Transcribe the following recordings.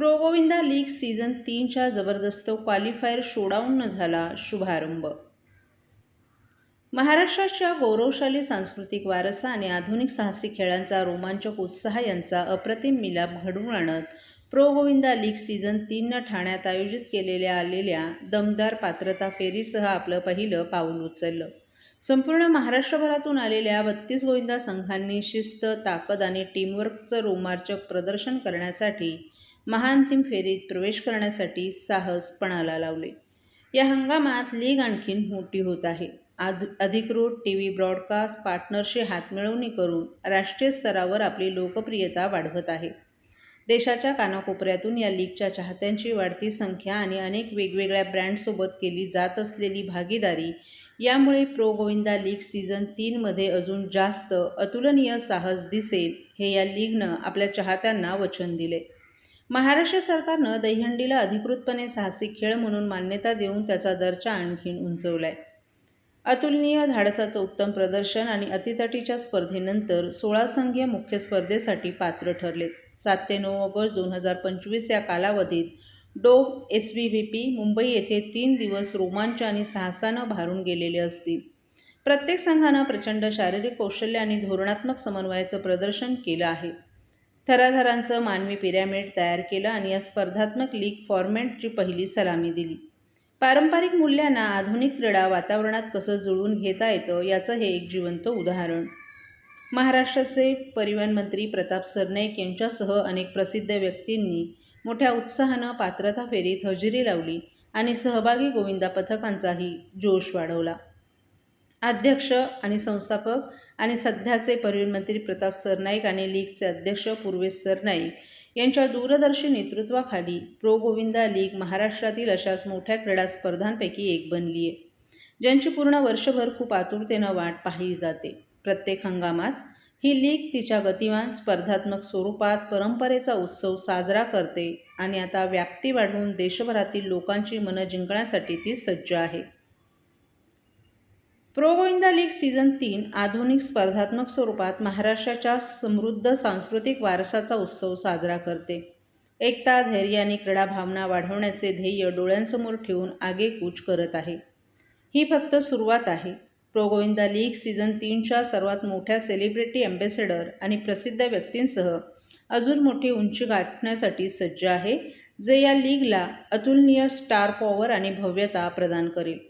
Pro Govinda league season तीनच्या जबरदस्त qualifier शोडाऊननं झाला शुभारंभ. महाराष्ट्राच्या गौरवशाली सांस्कृतिक वारसा आणि आधुनिक साहसी खेळांचा रोमांचक उत्साह यांचा अप्रतिम मिलाप घडवून आणत प्रोगोविंदा लीग सीझन तीननं ठाण्यात आयोजित केलेल्या आलेल्या दमदार पात्रता फेरीसह आपलं पहिलं पाऊल उचललं. संपूर्ण महाराष्ट्रभरातून आलेल्या बत्तीस गोविंदा संघांनी शिस्त ताकद आणि टीमवर्कचं रोमांचक प्रदर्शन करण्यासाठी महाअंतिम फेरीत प्रवेश करण्यासाठी साहस पणाला लावले. या हंगामात लीग आणखीन मोठी होत आहे. आध अधिकृत टी व्ही ब्रॉडकास्ट पार्टनरशी हातमिळवणी करून राष्ट्रीय स्तरावर आपली लोकप्रियता वाढवत आहे. देशाच्या कानाकोपऱ्यातून या लीगच्या चाहत्यांची वाढती संख्या आणि अनेक वेगवेगळ्या ब्रँडसोबत केली जात असलेली भागीदारी यामुळे प्रो गोविंदा लीग सीझन तीनमध्ये अजून जास्त अतुलनीय साहस दिसेल हे या लीगनं आपल्या चाहत्यांना वचन दिले. महाराष्ट्र सरकारनं दहीहंडीला अधिकृतपणे साहसिक खेळ म्हणून मान्यता देऊन त्याचा दर्जा आणखीन उंचवलाय. अतुलनीय धाडसाचं उत्तम प्रदर्शन आणि अतितटीच्या स्पर्धेनंतर सोळा संघीय मुख्य स्पर्धेसाठी पात्र ठरलेत. सात ते नऊ ऑगस्ट दोन हजार पंचवीस या कालावधीत डो S V V P Mumbai येथे तीन दिवस रोमांच आणि साहसानं भारून गेलेले असतील. प्रत्येक संघानं प्रचंड शारीरिक कौशल्य आणि धोरणात्मक समन्वयाचं प्रदर्शन केलं आहे. थराथरांचं मानवी पिरॅमिड तयार केलं आणि या स्पर्धात्मक लीग फॉर्मॅटची पहिली सलामी दिली. पारंपरिक मूल्यांना आधुनिक क्रीडा वातावरणात कसं जुळवून घेता येतं याचं हे एक जिवंत उदाहरण. महाराष्ट्राचे परिवहन मंत्री प्रताप सरनाईक यांच्यासह अनेक प्रसिद्ध व्यक्तींनी मोठ्या उत्साहानं पात्रता फेरीत हजेरी लावली आणि सहभागी गोविंदा पथकांचाही जोश वाढवला. अध्यक्ष आणि संस्थापक आणि सध्याचे परिवहन मंत्री प्रताप सरनाईक आणि लीगचे अध्यक्ष पूर्वेश सरनाईक यांच्या दूरदर्शी नेतृत्वाखाली प्रो गोविंदा लीग महाराष्ट्रातील अशाच मोठ्या क्रीडा स्पर्धांपैकी एक बनली आहे ज्यांची पूर्ण वर्षभर खूप आतुरतेनं वाट पाहिली जाते. प्रत्येक हंगामात ही लीग तिच्या गतिमान स्पर्धात्मक स्वरूपात परंपरेचा उत्सव साजरा करते आणि आता व्याप्ती वाढवून देशभरातील लोकांची मनं जिंकण्यासाठी ती सज्ज आहे. प्रो गोविंदा लीग सीझन तीन आधुनिक स्पर्धात्मक स्वरूपात महाराष्ट्राच्या समृद्ध सांस्कृतिक वारसाचा उत्सव साजरा करते. एकता धैर्य आणि क्रीडा भावना वाढवण्याचे ध्येय डोळ्यांसमोर ठेवून आगेकूच करत आहे. ही फक्त सुरुवात आहे. प्रो गोविंदा लीग सीझन तीनच्या सर्वात मोठ्या सेलिब्रिटी अँबेसेडर आणि प्रसिद्ध व्यक्तींसह अजून मोठी उंची गाठण्यासाठी सज्ज आहे जे या लीगला अतुलनीय स्टार पॉवर आणि भव्यता प्रदान करेल.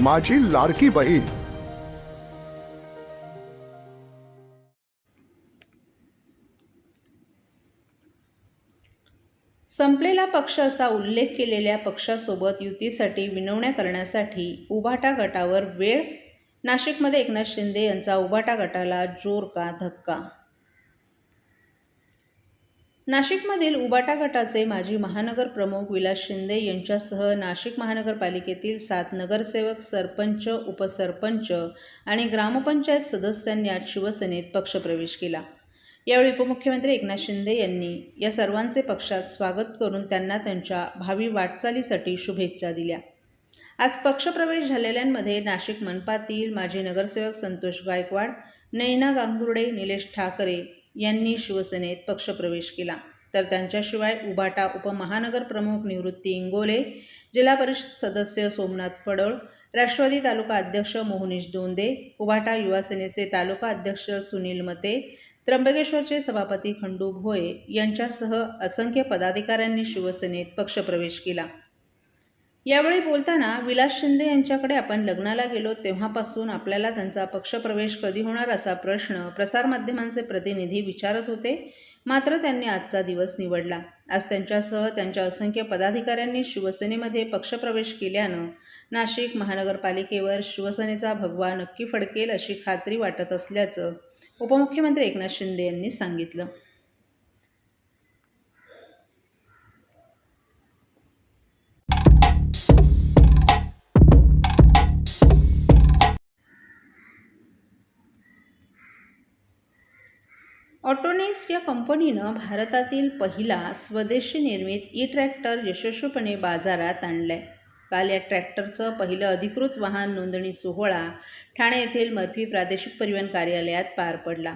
माझी लाडकी बहीण. संपलेला पक्ष असा उल्लेख केलेल्या पक्षासोबत युतीसाठी विनवण्या करण्यासाठी उभाटा गटावर वेळ. नाशिकमध्ये एकनाथ शिंदे यांचा उभाटा गटाला जोर का धक्का नाशिकमधील उबाटा गटाचे माजी महानगर प्रमुख विलास शिंदे यांच्यासह नाशिक महानगरपालिकेतील सात नगरसेवक सरपंच उपसरपंच आणि ग्रामपंचायत सदस्यांनी आज शिवसेनेत पक्षप्रवेश केला. यावेळी उपमुख्यमंत्री एकनाथ शिंदे यांनी या सर्वांचे पक्षात स्वागत करून त्यांना त्यांच्या भावी वाटचालीसाठी शुभेच्छा दिल्या. आज पक्षप्रवेश झालेल्यांमध्ये नाशिक मनपातील माजी नगरसेवक संतोष गायकवाड नैना गांगुर्डे निलेश ठाकरे यांनी शिवसेनेत पक्षप्रवेश केला. तर त्यांच्याशिवाय उबाटा उपमहानगर प्रमुख निवृत्ती इंगोले जिल्हा परिषद सदस्य सोमनाथ फडळ राष्ट्रवादी तालुका अध्यक्ष मोहनीश दोंदे उबाटा युवा सेनेचे तालुका अध्यक्ष सुनील मते त्र्यंबकेश्वरचे सभापती खंडू भोये यांच्यासह असंख्य पदाधिकाऱ्यांनी शिवसेनेत पक्षप्रवेश केला. यावेळी बोलताना विलास शिंदे यांच्याकडे आपण लग्नाला गेलो तेव्हापासून आपल्याला त्यांचा पक्षप्रवेश कधी होणार असा प्रश्न प्रसारमाध्यमांचे प्रतिनिधी विचारत होते. मात्र त्यांनी आजचा दिवस निवडला. आज त्यांच्यासह त्यांच्या असंख्य पदाधिकाऱ्यांनी शिवसेनेमध्ये पक्षप्रवेश केल्यानं नाशिक महानगरपालिकेवर शिवसेनेचा भगवा नक्की फडकेल अशी खात्री वाटत असल्याचं उपमुख्यमंत्री एकनाथ शिंदे यांनी सांगितलं. ऑटोनेक्स या कंपनीनं भारतातील पहिला स्वदेशी निर्मित ई ट्रॅक्टर यशस्वीपणे बाजारात आणलाय. काल या ट्रॅक्टरचं पहिलं अधिकृत वाहन नोंदणी सोहळा ठाणे येथील मर्फी प्रादेशिक परिवहन कार्यालयात पार पडला.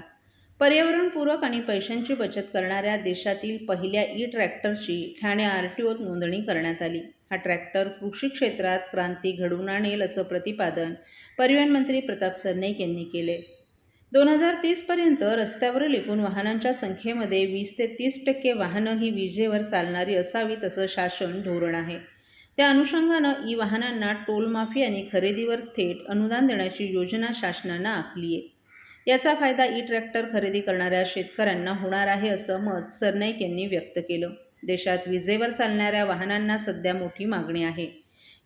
पर्यावरणपूरक आणि पैशांची बचत करणाऱ्या देशातील पहिल्या ई ट्रॅक्टरची ठाणे आर टी ओत नोंदणी करण्यात आली. हा ट्रॅक्टर कृषी क्षेत्रात क्रांती घडवून आणेल असं प्रतिपादन परिवहन मंत्री प्रताप सरनाईक यांनी केले दोन हजार तीसपर्यंत रस्त्यावरील एकूण वाहनांच्या संख्येमध्ये वीस ते तीस टक्के वाहनं ही विजेवर चालणारी असावीत असं शासन धोरण आहे. त्या अनुषंगानं ई वाहनांना टोलमाफी आणि खरेदीवर थेट अनुदान देण्याची योजना शासनानं आखली आहे. याचा फायदा ई ट्रॅक्टर खरेदी करणाऱ्या शेतकऱ्यांना होणार आहे असं मत सरनाईक यांनी व्यक्त केलं. देशात विजेवर चालणाऱ्या वाहनांना सध्या मोठी मागणी आहे.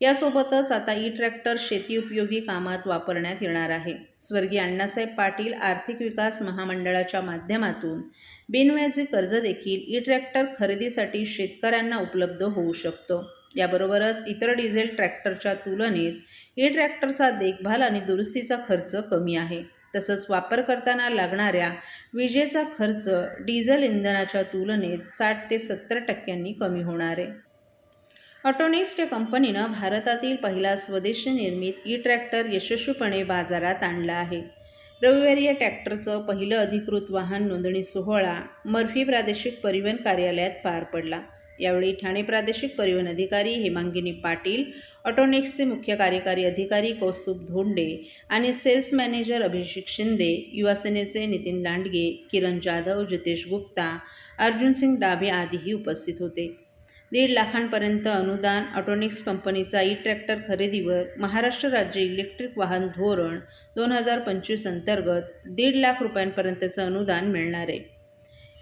यासोबतच आता ई ट्रॅक्टर शेती उपयोगी कामात वापरण्यात येणार आहे. स्वर्गीय अण्णासाहेब पाटील आर्थिक विकास महामंडळाच्या माध्यमातून बिनव्याजी कर्ज देखील ई ट्रॅक्टर खरेदीसाठी शेतकऱ्यांना उपलब्ध होऊ शकतो. याबरोबरच इतर डिझेल ट्रॅक्टरच्या तुलनेत ई ट्रॅक्टरचा देखभाल आणि दुरुस्तीचा खर्च कमी आहे. तसंच वापर करताना लागणाऱ्या विजेचा खर्च डिझेल इंधनाच्या तुलनेत साठ ते सत्तर टक्क्यांनी कमी होणार आहे. ऑटोनेक्स या कंपनीनं भारतातील पहिला स्वदेशी निर्मित ई ट्रॅक्टर यशस्वीपणे बाजारात आणला आहे. रविवारी या ट्रॅक्टरचं पहिलं अधिकृत वाहन नोंदणी सोहळा मर्फी प्रादेशिक परिवहन कार्यालयात पार पडला. यावेळी ठाणे प्रादेशिक परिवहन अधिकारी हेमांगिनी पाटील ऑटोनेक्सचे मुख्य कार्यकारी अधिकारी कौस्तुभ धोंडे आणि सेल्स मॅनेजर अभिषेक शिंदे युवासेनेचे नितीन लांडगे किरण जाधव जितेश गुप्ता अर्जुनसिंग डाबे आदीही उपस्थित होते. दीड लाखांपर्यंत अनुदान ऑटोनिक्स कंपनीचा ई ट्रॅक्टर खरेदीवर महाराष्ट्र राज्य इलेक्ट्रिक वाहन धोरण दोन हजार पंचवीस अंतर्गत दीड लाख रुपयांपर्यंतचं अनुदान मिळणार आहे.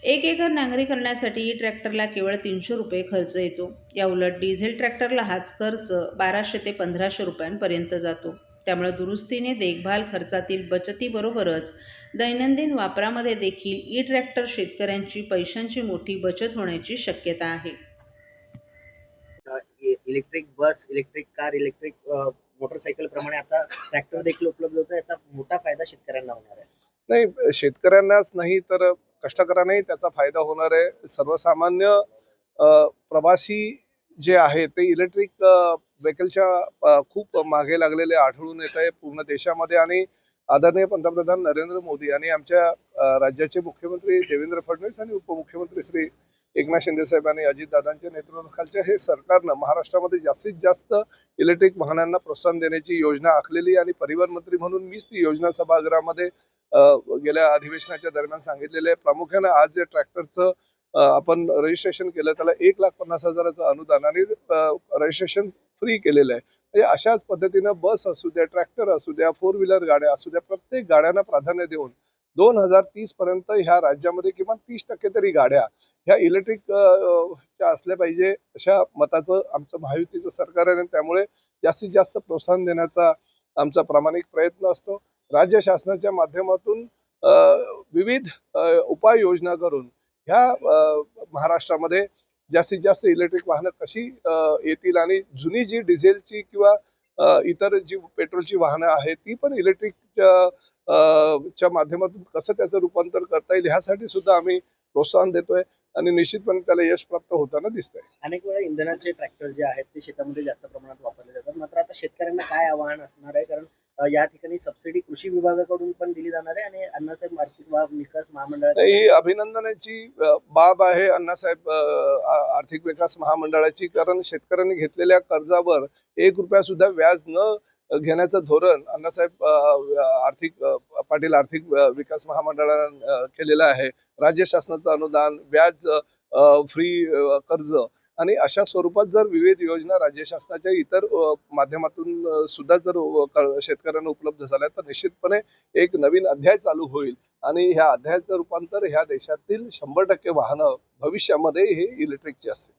एक एकर नांगरी करण्यासाठी ई ट्रॅक्टरला केवळ तीनशे रुपये खर्च येतो. या उलट डिझेल ट्रॅक्टरला हाच खर्च बाराशे ते पंधराशे रुपयांपर्यंत जातो. त्यामुळे दुरुस्तीने देखभाल खर्चातील बचतीबरोबरच दैनंदिन वापरामध्ये देखील ई ट्रॅक्टर शेतकऱ्यांची पैशांची मोठी बचत होण्याची शक्यता आहे. Electric bus electric car electric motorcycle प्रमाणे आता ट्रॅक्टर देखील उपलब्ध होतो. याचा मोठा फायदा शेतकऱ्यांना होणार आहे. नाही शेतकऱ्यांनाच नाही तर कष्टकऱ्यांनाही त्याचा फायदा होणार आहे. सर्वसामान्य प्रवासी जे आहे ते इलेक्ट्रिक व्हेकलच्या खूप मागे लागलेले आढळून येत आहे पूर्ण देशामध्ये. आणि आदरणीय पंतप्रधान नरेंद्र मोदी आणि आमच्या राज्याचे मुख्यमंत्री देवेंद्र फडणवीस आणि उपमुख्यमंत्री श्री एकनाथ शिंदे साहेब आणि अजितदादांच्या नेतृत्वाखालच्या हे सरकारनं महाराष्ट्रामध्ये जास्तीत जास्त इलेक्ट्रिक वाहनांना प्रोत्साहन देण्याची योजना आखलेली आणि परिवहन मंत्री म्हणून मीच ती योजना सभागृहामध्ये गेल्या अधिवेशनाच्या दरम्यान प्रामुख्याने आहे. प्रामुख्यानं आज जे ट्रॅक्टरचं आपण रजिस्ट्रेशन केलं त्याला एक लाख पन्नास हजाराचं अनुदान आणि रजिस्ट्रेशन फ्री केलेलं आहे. म्हणजे अशाच पद्धतीनं बस असू द्या ट्रॅक्टर असू द्या फोर व्हीलर गाड्या असू द्या प्रत्येक गाड्यांना प्राधान्य देऊन दोन हजार तीस पर्यंत ह्या राज्यामध्ये किमान तीस टक्के तरी गाड्या ह्या इलेक्ट्रिक च्या असल्या पाहिजे अशा मताचं आमचं महायुतीचं सरकार आहे आणि त्यामुळे जास्तीत जास्त प्रोत्साहन देण्याचा आमचा प्रामाणिक प्रयत्न असतो. राज्य शासनाच्या माध्यमातून विविध उपाययोजना करून ह्या महाराष्ट्रामध्ये जास्तीत जास्त इलेक्ट्रिक वाहनं कशी येतील आणि जुनी जी डिझेलची किंवा इतर जी पेट्रोलची वाहनं आहेत ती पण इलेक्ट्रिक च्या माध्यमातून कसं त्याचं रूपांतर करता येईल ह्यासाठी सुद्धा आम्ही प्रोत्साहन देतोय आणि निश्चितपणे त्याला यश प्राप्त होताना दिसतंय. अनेक वेळा इंधनाचे ट्रॅक्टर जे आहेत ते शेतामध्ये जास्त प्रमाणात वापरले जातात. मात्र आता शेतकऱ्यांना काय आव्हान असणार आहे? कारण या ठिकाणी सबसिडी कृषी विभागाकडून पण दिली जाणार आहे आणि अण्णासाहेब मार्केट विकास महामंडळाच्या ही अभिनंदनाची बाब आहे अण्णासाहेब आर्थिक विकास महामंडळाची. कारण शेतकऱ्यांनी घेतलेल्या कर्जावर एक रुपया सुद्धा व्याज न घेण्याचं धोरण अण्णासाहेब आर्थिक पाटील आर्थिक विकास महामंडळानं केलेलं आहे. राज्य शासनाचं अनुदान व्याज फ्री कर्ज आणि अशा स्वरूपात जर विविध योजना राज्य शासनाच्या इतर माध्यमातून सुद्धा जर शेतकऱ्यांना उपलब्ध झाल्या तर निश्चितपणे एक नवीन अध्याय चालू होईल. आणि ह्या अध्यायाचं रूपांतर ह्या देशातील शंभर टक्के वाहनं भविष्यामध्ये हे इलेक्ट्रिकची असतील.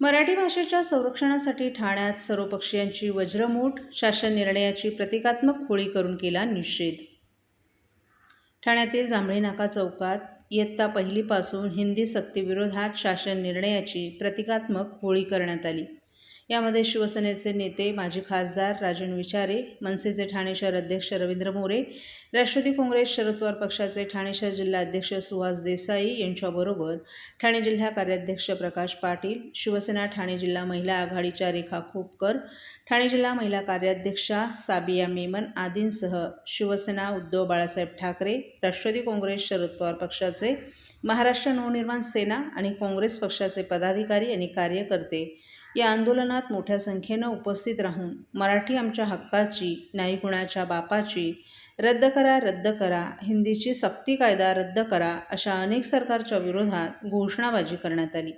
मराठी भाषेच्या संरक्षणासाठी ठाण्यात सर्वपक्षीयांची वज्रमूठ शासन निर्णयाची प्रतिकात्मक होळी करून केला निषेध. ठाण्यातील जांभळी नाका चौकात इयत्ता पहिलीपासून हिंदी सक्तीविरोधात शासन निर्णयाची प्रतिकात्मक होळी करण्यात आली. यामध्ये शिवसेनेचे नेते माजी खासदार राजन विचारे मनसेचे ठाणे शहर अध्यक्ष रवींद्र मोरे राष्ट्रवादी काँग्रेस शरद पवार पक्षाचे ठाणे शहर जिल्हा अध्यक्ष सुहास देसाई यांच्याबरोबर ठाणे जिल्हा कार्याध्यक्ष प्रकाश पाटील शिवसेना ठाणे जिल्हा महिला आघाडीच्या रेखा खोपकर ठाणे जिल्हा महिला कार्याध्यक्षा साबिया मेमन आदींसह शिवसेना उद्धव बाळासाहेब ठाकरे राष्ट्रवादी काँग्रेस शरद पवार पक्षाचे महाराष्ट्र नवनिर्माण सेना आणि काँग्रेस पक्षाचे पदाधिकारी आणि कार्यकर्ते या आंदोलनात मोठ्या संख्येनं उपस्थित राहून मराठी आमच्या हक्काची नाही कुणाच्या बापाची रद्द करा रद्द करा हिंदीची सक्ती कायदा रद्द करा अशा अनेक सरकारच्या विरोधात घोषणाबाजी करण्यात आली.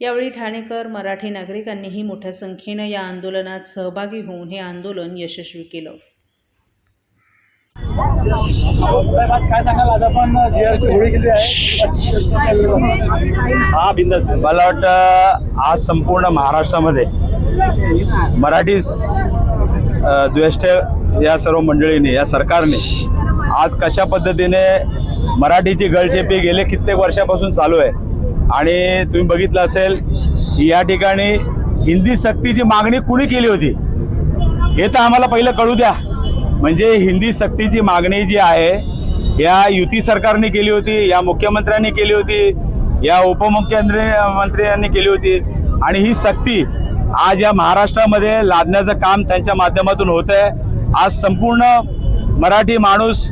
यावेळी ठाणेकर मराठी नागरिकांनीही मोठ्या संख्येनं या आंदोलनात सहभागी होऊन हे आंदोलन यशस्वी केलं. काय सांगाल? आज आपण जी आरची होळी केली आहे. हा बिंदास मला वाटतं आज संपूर्ण महाराष्ट्रामध्ये मराठी द्वेष्ट या सर्व मंडळीने या सरकारने आज कशा पद्धतीने मराठीची गळचेपी गेले कित्येक वर्षापासून चालू आहे. आणि तुम्ही बघितलं असेल की या ठिकाणी हिंदी सक्तीची मागणी कुणी केली होती? हे तर आम्हाला पहिलं कळू द्या. म्हणजे हिंदी सक्तीची मागणी जी आहे या युती सरकारने केली होती या मुख्यमंत्र्यांनी केली होती या उपमुख्यमंत्री मंत्र्यांनी केली होती. आणि ही सक्ती आज या महाराष्ट्रामध्ये लादण्याचं काम त्यांच्या माध्यमातून होत आहे आज संपूर्ण मराठी माणूस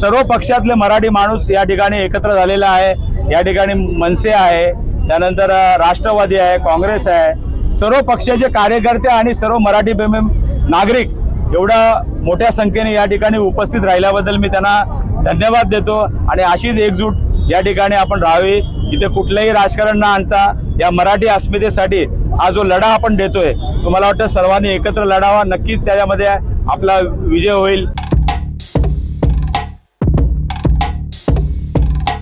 सर्व पक्षातले मराठी माणूस या ठिकाणी एकत्र झालेला आहे. या ठिकाणी मनसे आहे त्यानंतर राष्ट्रवादी आहे काँग्रेस आहे. सर्व पक्षाचे कार्यकर्ते आणि सर्व मराठी प्रेमी नागरिक एवढ्या मोठ्या संख्येने या ठिकाणी उपस्थित राहिल्याबद्दल मी त्यांना धन्यवाद देतो आणि अशीच एकजूट या ठिकाणी आपण राहावी. इथे कुठलंही राजकारण न आणता या मराठी अस्मितेसाठी हा जो लढा आपण देतोय तो मला वाटतं सर्वांनी एकत्र लढावा. नक्कीच त्याच्यामध्ये आपला विजय होईल.